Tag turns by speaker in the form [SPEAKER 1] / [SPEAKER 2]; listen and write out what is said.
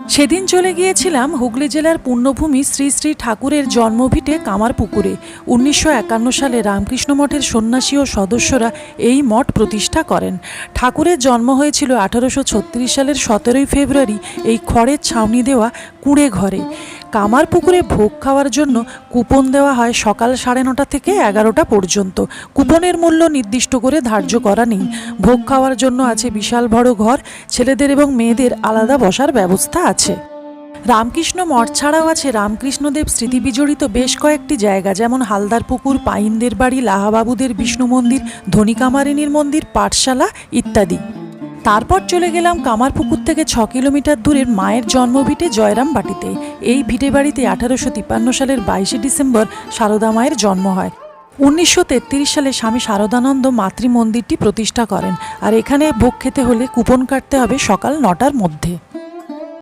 [SPEAKER 1] সেদিন চলে গিয়েছিলাম হুগলি জেলার পুণ্যভূমি শ্রী শ্রী ঠাকুরের জন্মভিটে কামারপুকুরে। উনিশশো একান্ন সালে রামকৃষ্ণ মঠের সন্ন্যাসী ও সদস্যরা এই মঠ প্রতিষ্ঠা করেন। ঠাকুরের জন্ম হয়েছিল আঠারোশো ছত্রিশ সালের সতেরোই ফেব্রুয়ারি এই খড়ের ছাউনি দেওয়া কুঁড়ে ঘরে। কামারপুকুরে ভোগ খাওয়ার জন্য কুপন দেওয়া হয় সকাল সাড়ে নটা থেকে এগারোটা পর্যন্ত। কুপনের মূল্য নির্দিষ্ট করে ধার্য করা নেই। ভোগ খাওয়ার জন্য আছে বিশাল বড় ঘর, ছেলেদের এবং মেয়েদের আলাদা বসার ব্যবস্থা আছে। রামকৃষ্ণ মঠ ছাড়াও আছে রামকৃষ্ণদেব স্মৃতি বিজড়িত বেশ কয়েকটি জায়গা, যেমন হালদার পুকুর, পাইনদের বাড়ি, লাহাবাবুদের বিষ্ণু মন্দির, ধনিকামারিনীর মন্দির, পাঠশালা ইত্যাদি। তারপর চলে গেলাম কামারপুকুর থেকে ছ কিলোমিটার দূরের মায়ের জন্মভিটে জয়রাম বাটিতে এই ভিটে বাড়িতে আঠারোশো তিপ্পান্ন সালের বাইশে ডিসেম্বর সারদা মায়ের জন্ম হয়। উনিশশো তেত্রিশ সালে স্বামী শারদানন্দ মাতৃ মন্দিরটি প্রতিষ্ঠা করেন। আর এখানে ভোগ খেতে হলে কুপন কাটতে হবে সকাল নটার মধ্যে।